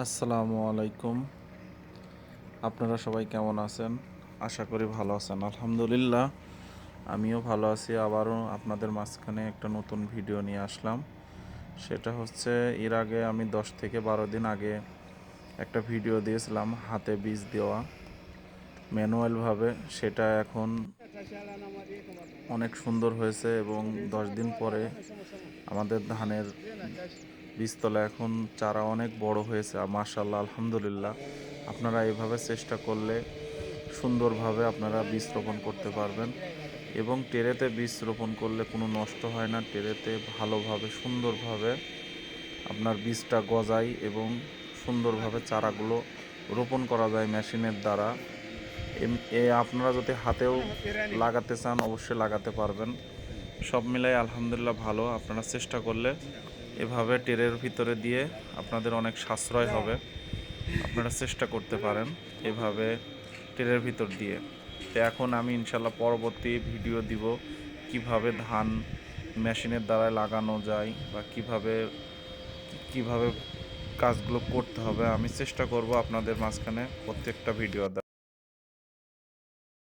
আসসালামু আলাইকুম। আপনারা সবাই কেমন আছেন? আশা করি ভালো আছেন। আলহামদুলিল্লাহ, আমিও ভালো আছি। আবারও আপনাদের মাঝখানে একটা নতুন ভিডিও নিয়ে আসলাম। সেটা হচ্ছে, এর আগে আমি দশ থেকে বারো দিন আগে একটা ভিডিও দিয়েছিলাম, হাতে বীজ দেওয়া। ম্যানুয়ালভাবে সেটা এখন অনেক সুন্দর হয়েছে এবং দশ দিন পরে আমাদের ধানের বীজতলা এখন চারা অনেক বড় হয়েছে মাশাল্লাহ আলহামদুলিল্লাহ। আপনারা এভাবে চেষ্টা করলে সুন্দরভাবে আপনারা বীজ রোপণ করতে পারবেন। এবং টেরেতে বীজ রোপণ করলে কোনো নষ্ট হয় না, টেরেতে ভালোভাবে, সুন্দরভাবে আপনার বীজটা গজায় এবং সুন্দরভাবে চারাগুলো রোপণ করা যায় মেশিনের দ্বারা। এ, আপনারা যদি হাতেও লাগাতে চান, অবশ্যই লাগাতে পারবেন। সব মিলাই আলহামদুলিল্লাহ ভালো, আপনারা চেষ্টা করলে এভাবে টেরের ভিতরে দিয়ে আপনাদের অনেক সাশ্রয় হবে। আপনারা চেষ্টা করতে পারেন এভাবে টেরের ভিতর দিয়ে। তো এখন আমি ইনশাল্লাহ পরবর্তী ভিডিও দিব, কীভাবে ধান মেশিনের দ্বারা লাগানো যায় বা কীভাবে কীভাবে কাজগুলো করতে হবে। আমি চেষ্টা করব আপনাদের মাঝখানে প্রত্যেকটা ভিডিও